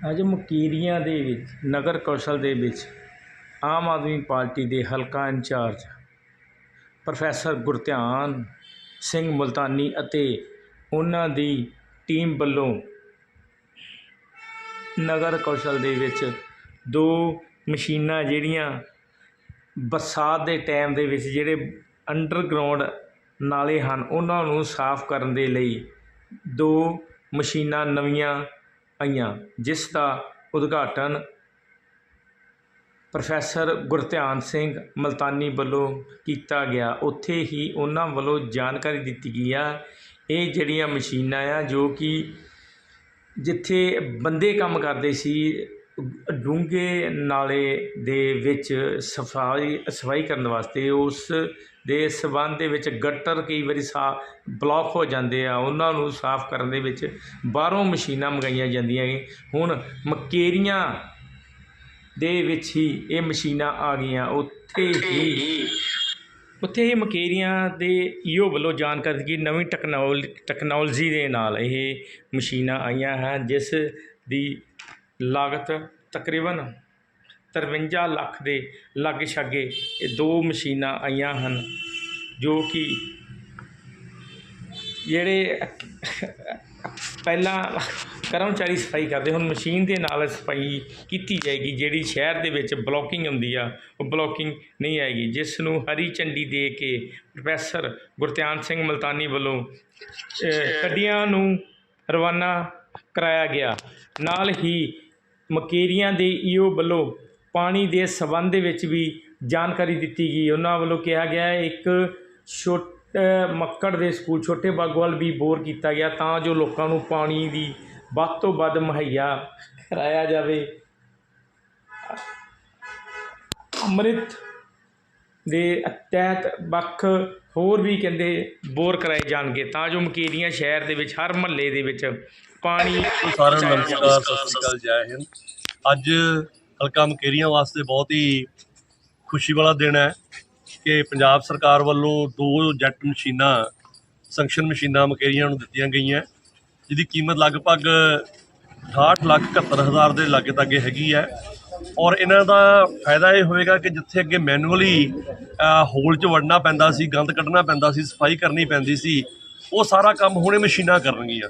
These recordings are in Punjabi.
ਅੱਜ ਮਕੀਰੀਆਂ ਦੇ ਵਿੱਚ, ਨਗਰ ਕੌਂਸਲ ਦੇ ਵਿੱਚ ਆਮ ਆਦਮੀ ਪਾਰਟੀ ਦੇ ਹਲਕਾ ਇੰਚਾਰਜ ਪ੍ਰੋਫੈਸਰ ਗੁਰਧਿਆਨ ਸਿੰਘ ਮੁਲਤਾਨੀ ਅਤੇ ਉਹਨਾਂ ਦੀ ਟੀਮ ਵੱਲੋਂ ਨਗਰ ਕੌਂਸਲ ਦੇ ਵਿੱਚ ਦੋ ਮਸ਼ੀਨਾਂ ਜਿਹੜੀਆਂ ਬਰਸਾਤ ਦੇ ਟਾਈਮ ਦੇ ਵਿੱਚ ਜਿਹੜੇ ਅੰਡਰਗਰਾਉਂਡ ਨਾਲੇ ਹਨ, ਉਹਨਾਂ ਨੂੰ ਸਾਫ਼ ਕਰਨ ਦੇ ਲਈ ਦੋ ਮਸ਼ੀਨਾਂ ਨਵੀਆਂ ਆਈਆਂ ਜਿਸ ਦਾ ਉਦਘਾਟਨ ਪ੍ਰੋਫੈਸਰ ਗੁਰਧਿਆਨ ਸਿੰਘ ਮਲਤਾਨੀ ਵੱਲੋਂ ਕੀਤਾ ਗਿਆ। ਉੱਥੇ ਹੀ ਉਹਨਾਂ ਵੱਲੋਂ ਜਾਣਕਾਰੀ ਦਿੱਤੀ ਗਈ ਆ। ਇਹ ਜਿਹੜੀਆਂ ਮਸ਼ੀਨਾਂ ਆ, ਜੋ ਕਿ ਜਿੱਥੇ ਬੰਦੇ ਕੰਮ ਕਰਦੇ ਸੀ ਡੂੰਘੇ ਨਾਲੇ ਦੇ ਵਿੱਚ ਸਫ਼ਾਈ ਸਫ਼ਾਈ ਕਰਨ ਵਾਸਤੇ ਉਸ ਦੇ ਸਬੰਧ ਦੇ ਵਿੱਚ ਗਟਰ ਕਈ ਵਾਰੀ ਸਾ ਬਲੌਕ ਹੋ ਜਾਂਦੇ ਆ ਉਹਨਾਂ ਨੂੰ ਸਾਫ਼ ਕਰਨ ਦੇ ਵਿੱਚ ਬਾਹਰੋਂ ਮਸ਼ੀਨਾਂ ਮੰਗਾਈਆਂ ਜਾਂਦੀਆਂ ਨੇ। ਹੁਣ ਮਕੇਰੀਆਂ ਦੇ ਵਿੱਚ ਹੀ ਇਹ ਮਸ਼ੀਨਾਂ ਆ ਗਈਆਂ। ਉੱਥੇ ਹੀ ਉੱਥੇ ਹੀ ਮਕੇਰੀਆਂ ਦੇ ਈਓ ਵੱਲੋਂ ਜਾਣਕਾਰੀ ਕਿ ਨਵੀਂ ਟੈਕਨੋਲ ਟੈਕਨੋਲੋਜੀ ਦੇ ਨਾਲ ਇਹ ਮਸ਼ੀਨਾਂ ਆਈਆਂ ਹਨ ਜਿਸ ਦੀ ਲਾਗਤ ਤਕਰੀਬਨ 53 ਲੱਖ ਦੇ ਲਾਗੇ ਛਾਗੇ ਇਹ ਦੋ ਮਸ਼ੀਨਾਂ ਆਈਆਂ ਹਨ ਜੋ ਕਿ ਜਿਹੜੇ ਪਹਿਲਾਂ ਕਰਮਚਾਰੀ ਸਫ਼ਾਈ ਕਰਦੇ ਹੁਣ ਮਸ਼ੀਨ ਦੇ ਨਾਲ ਸਫ਼ਾਈ ਕੀਤੀ ਜਾਏਗੀ ਜਿਹੜੀ ਸ਼ਹਿਰ ਦੇ ਵਿੱਚ ਬਲੋਕਿੰਗ ਹੁੰਦੀ ਆ ਉਹ ਬਲੋਕਿੰਗ ਨਹੀਂ ਆਏਗੀ। ਜਿਸ ਨੂੰ ਹਰੀ ਝੰਡੀ ਦੇ ਕੇ ਪ੍ਰੋਫੈਸਰ ਗੁਰਧਿਆਨ ਸਿੰਘ ਮਲਤਾਨੀ ਵੱਲੋਂ ਗੱਡੀਆਂ ਨੂੰ ਰਵਾਨਾ ਕਰਾਇਆ ਗਿਆ। ਨਾਲ ਹੀ ਮਕੇਰੀਆਂ ਦੇ ਈਓ ਵੱਲੋਂ ਪਾਣੀ ਦੇ ਸਬੰਧ ਵਿੱਚ ਵੀ ਜਾਣਕਾਰੀ ਦਿੱਤੀ ਗਈ। ਉਹਨਾਂ ਵੱਲੋਂ ਕਿਹਾ ਗਿਆ ਇੱਕ ਛੋਟ ਮੱਕੜ ਦੇ ਸਕੂਲ, ਛੋਟੇ ਬਾਗੋਵਾਲ ਵੀ ਬੋਰ ਕੀਤਾ ਗਿਆ ਤਾਂ ਜੋ ਲੋਕਾਂ ਨੂੰ ਪਾਣੀ ਦੀ ਵੱਧ ਤੋਂ ਵੱਧ ਮੁਹੱਈਆ ਕਰਾਇਆ ਜਾਵੇ। ਅੰਮ੍ਰਿਤ ਦੇ ਤਹਿਤ ਵੱਖ ਹੋਰ ਵੀ ਕਹਿੰਦੇ ਬੋਰ ਕਰਾਏ ਜਾਣਗੇ। ਤਾਂ ਜੋ ਮਕੇਰੀਆਂ ਸ਼ਹਿਰ ਦੇ ਵਿੱਚ, ਹਰ ਮਹੱਲੇ ਦੇ ਵਿੱਚ ਪਾਣੀ ਸਾਰਿਆਂ ਨੂੰ ਨਮਸਕਾਰ, ਸਤਿ ਸ਼੍ਰੀ ਅਕਾਲ, ਜੈ ਹਿੰਦ। ਅੱਜ ਹਲਕਾ ਮਕੇਰੀਆਂ ਵਾਸਤੇ ਬਹੁਤ ਹੀ ਖੁਸ਼ੀ ਵਾਲਾ ਦਿਨ ਹੈ ਕਿ ਪੰਜਾਬ ਸਰਕਾਰ ਵੱਲੋਂ ਦੋ ਜੈਟ ਮਸ਼ੀਨਾਂ, ਸੰਕਸ਼ਨ ਮਸ਼ੀਨਾਂ ਮਕੇਰੀਆਂ ਨੂੰ ਦਿੱਤੀਆਂ ਗਈਆਂ। ਜਿਹਦੀ ਕੀਮਤ ਲਗਭਗ 68 ਲੱਖ 71 ਹਜ਼ਾਰ ਦੇ ਲਾਗੇ ਤਾਗੇ ਹੈਗੀ ਹੈ। ਔਰ ਇਹਨਾਂ ਦਾ ਫਾਇਦਾ ਇਹ ਹੋਵੇਗਾ ਕਿ ਜਿੱਥੇ ਅੱਗੇ ਮੈਨੂਅਲੀ ਹੋਲ 'ਚ ਵੜਨਾ ਪੈਂਦਾ ਸੀ, ਗੰਦ ਕੱਢਣਾ ਪੈਂਦਾ ਸੀ, ਸਫ਼ਾਈ ਕਰਨੀ ਪੈਂਦੀ ਸੀ, ਉਹ ਸਾਰਾ ਕੰਮ ਹੁਣੇ ਮਸ਼ੀਨਾਂ ਕਰਨਗੀਆਂ।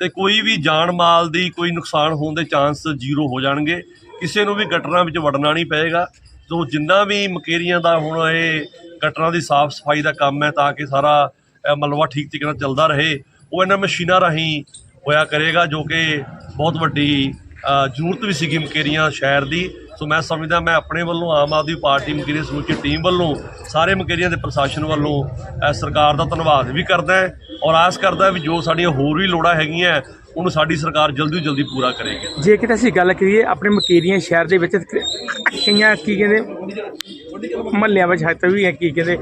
ਤੇ ਕੋਈ ਵੀ ਜਾਨ ਮਾਲ ਦੀ ਕੋਈ ਨੁਕਸਾਨ ਹੋਣ ਦੇ ਚਾਂਸ ਜ਼ੀਰੋ ਹੋ ਜਾਣਗੇ। ਕਿਸੇ ਨੂੰ ਵੀ ਗਟਰਾਂ ਵਿੱਚ ਵੜਨਾ ਨਹੀਂ ਪਏਗਾ। ਸੋ ਜਿੰਨਾ ਵੀ ਮਕੇਰੀਆਂ ਦਾ ਹੁਣ ਇਹ ਗਟਰਾਂ ਦੀ ਸਾਫ਼ ਸਫ਼ਾਈ ਦਾ ਕੰਮ ਹੈ, ਤਾਂ ਕਿ ਸਾਰਾ ਮਲਵਾ ਠੀਕ ਤਰੀਕੇ ਨਾਲ ਚੱਲਦਾ ਰਹੇ, ਉਹ ਇਹਨਾਂ ਮਸ਼ੀਨਾਂ ਰਾਹੀਂ ਹੋਇਆ ਕਰੇਗਾ, ਜੋ ਕਿ ਬਹੁਤ ਵੱਡੀ ਜ਼ਰੂਰਤ ਵੀ ਸੀਗੀ ਮਕੇਰੀਆਂ ਸ਼ਹਿਰ ਦੀ। ਸੋ ਮੈਂ ਸਮਝਦਾ ਮੈਂ ਆਪਣੇ ਵੱਲੋਂ ਆਮ ਆਦਮੀ ਪਾਰਟੀ ਮਕੇਰੀਆਂ ਸਮੁੱਚੀ ਟੀਮ ਵੱਲੋਂ ਸਾਰੇ ਮਕੇਰੀਆਂ ਦੇ ਪ੍ਰਸ਼ਾਸਨ ਵੱਲੋਂ ਸਰਕਾਰ ਦਾ ਧੰਨਵਾਦ ਵੀ ਕਰਦਾ ਔਰ ਆਸ ਕਰਦਾ ਵੀ ਜੋ ਸਾਡੀਆਂ ਹੋਰ ਵੀ ਲੋੜਾਂ ਹੈਗੀਆਂ ਉਹਨੂੰ ਸਾਡੀ ਸਰਕਾਰ ਜਲਦੀ ਤੋਂ ਜਲਦੀ ਪੂਰਾ ਕਰੇਗੀ। ਜੇ ਕਿਤੇ ਅਸੀਂ ਗੱਲ ਕਰੀਏ ਆਪਣੇ ਮਕੇਰੀਆਂ ਸ਼ਹਿਰ ਦੇ ਵਿੱਚ ਕਈਆਂ ਕੀ ਕਹਿੰਦੇ ਮਹੱਲਿਆਂ ਵਿੱਚ ਹੱਥ ਵੀ ਹੈ ਕੀ ਕਹਿੰਦੇ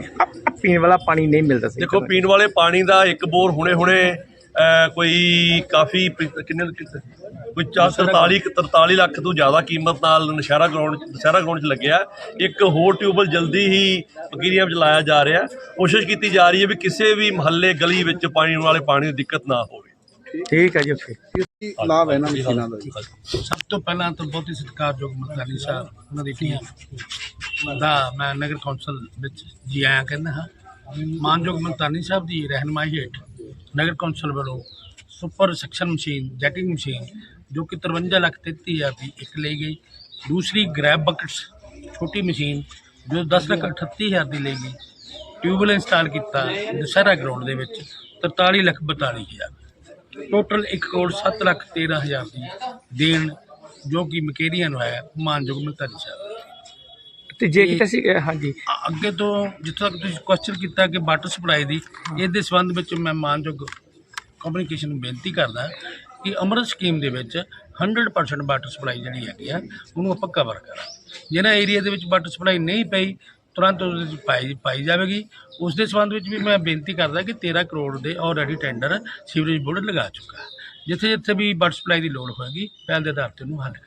ਪੀਣ ਵਾਲਾ ਪਾਣੀ ਨਹੀਂ ਮਿਲਦਾ ਸੀ। ਦੇਖੋ ਪੀਣ ਵਾਲੇ ਪਾਣੀ ਦਾ ਇੱਕ ਬੋਰ ਹੁਣੇ ਹੁਣੇ ਕੋਈ ਕਾਫੀ ਕਿੰਨੇ ਕੋਈ 43 43 ਲੱਖ ਤੋਂ ਜ਼ਿਆਦਾ ਕੀਮਤ ਨਾਲ ਨਸ਼ਹਿਰਾ ਗਰਾਊਂਡ ਨਸ਼ਹਿਰਾ ਗਰਾਊਂਡ 'ਚ ਲੱਗਿਆ। ਇੱਕ ਹੋਰ ਟਿਊਬਲ ਜਲਦੀ ਹੀ ਪਕੀਰੀਆਂ ਵਿੱਚ ਲਾਇਆ ਜਾ ਰਿਹਾ। ਕੋਸ਼ਿਸ਼ ਕੀਤੀ ਜਾ ਰਹੀ ਹੈ ਵੀ ਕਿਸੇ ਵੀ ਮਹੱਲੇ ਗਲੀ ਵਿੱਚ ਪਾਣੀ ਵਾਲੇ ਪਾਣੀ ਦੀ ਦਿੱਕਤ ਨਾ ਹੋਵੇ। ਠੀਕ ਹੈ ਜੀ ਓਕੇ। ਲਾਭ ਹੈ ਇਹਨਾਂ ਮਸ਼ੀਨਾਂ ਦਾ? ਸਭ ਤੋਂ ਪਹਿਲਾਂ ਤਾਂ ਬਹੁਤ ਹੀ ਸਤਿਕਾਰਯੋਗ ਮਲਤਾਨੀ ਸਾਹਿਬ ਉਹਨਾਂ ਦੀ ਟੀਮ ਦਾ ਮੈਂ ਨਗਰ ਕੌਂਸਲ ਵਿੱਚ ਜੀ ਆਇਆਂ ਕਹਿੰਦਾ ਹਾਂ। ਮਾਨਯੋਗ ਮਲਤਾਨੀ ਸਾਹਿਬ ਦੀ ਰਹਿਨਮਾਈ ਹੇਠ ਨਗਰ ਕੌਂਸਲ ਵੱਲੋਂ super suction machine jetting machine, ਜੋ ਕਿ 53 ਲੱਖ 33 ਹਜ਼ਾਰ ਦੀ ਇੱਕ ਲਈ ਗਈ। ਦੂਸਰੀ ਗ੍ਰੈਬ ਬਕਟਸ, ਛੋਟੀ ਮਸ਼ੀਨ, ਜੋ 10 ਲੱਖ 38 ਹਜ਼ਾਰ ਦੀ ਲਈ ਗਈ। ਟਿਊਬਲ ਇੰਸਟਾਲ ਕੀਤਾ ਦੁਸਹਿਰਾ ਗਰਾਊਂਡ ਦੇ ਵਿੱਚ 43 ਲੱਖ 42 ਹਜ਼ਾਰ। ਟੋਟਲ 1 ਕਰੋੜ 7 ਲੱਖ 13 ਹਜ਼ਾਰ ਦੀ ਦੇਣ ਜੋ ਕਿ ਮਕੇਰੀਆਂ ਨੂੰ ਹੈ ਮਾਨਯੋਗ ਮਲਤਾਨੀ ਸਾਹਿਬ। ਤੇ ਜੇ ਕਿਤੇ ਅਸੀਂ ਹਾਂਜੀ। ਅ- ਅੱਗੇ ਤੋਂ ਜਿੱਥੋਂ ਤੱਕ ਤੁਸੀਂ ਕੁਐਸਚਨ ਕੀਤਾ ਕਿ ਵਾਟਰ ਸਪਲਾਈ ਦੀ ਇਹਦੇ ਸੰਬੰਧ ਵਿੱਚ ਮੈਂ ਮਾਨਯੋਗ ਕਮਿਊਨੀਕੇਸ਼ਨ ਨੂੰ ਬੇਨਤੀ ਕਰਦਾ ਕਿ ਅੰਮ੍ਰਿਤ ਸਕੀਮ ਦੇ ਵਿੱਚ 100% ਵਾਟਰ ਸਪਲਾਈ ਜਿਹੜੀ ਹੈਗੀ ਆ ਉਹਨੂੰ ਆਪਾਂ ਕਵਰ ਕਰਾਂ ਜਿਹਨਾਂ ਏਰੀਆ ਦੇ ਵਿੱਚ ਵਾਟਰ ਸਪਲਾਈ ਨਹੀਂ ਪਈ ਤੁਰੰਤ ਉਹਦੇ ਵਿੱਚ ਪਾਈ ਪਾਈ ਜਾਵੇਗੀ। ਉਸ ਦੇ ਸੰਬੰਧ ਵਿੱਚ ਵੀ ਮੈਂ ਬੇਨਤੀ ਕਰਦਾ ਕਿ 13 ਕਰੋੜ ਦੇ ਆਲਰੇਡੀ ਟੈਂਡਰ ਸੀਵਰੇਜ ਬੋਰਡ ਲਗਾ ਚੁੱਕਾ। ਜਿੱਥੇ ਜਿੱਥੇ ਵੀ ਵਾਟਰ ਸਪਲਾਈ ਦੀ ਲੋੜ ਹੋਏਗੀ ਪਹਿਲ ਦੇ ਆਧਾਰ ਤੇ ਉਹਨੂੰ ਹੱਲ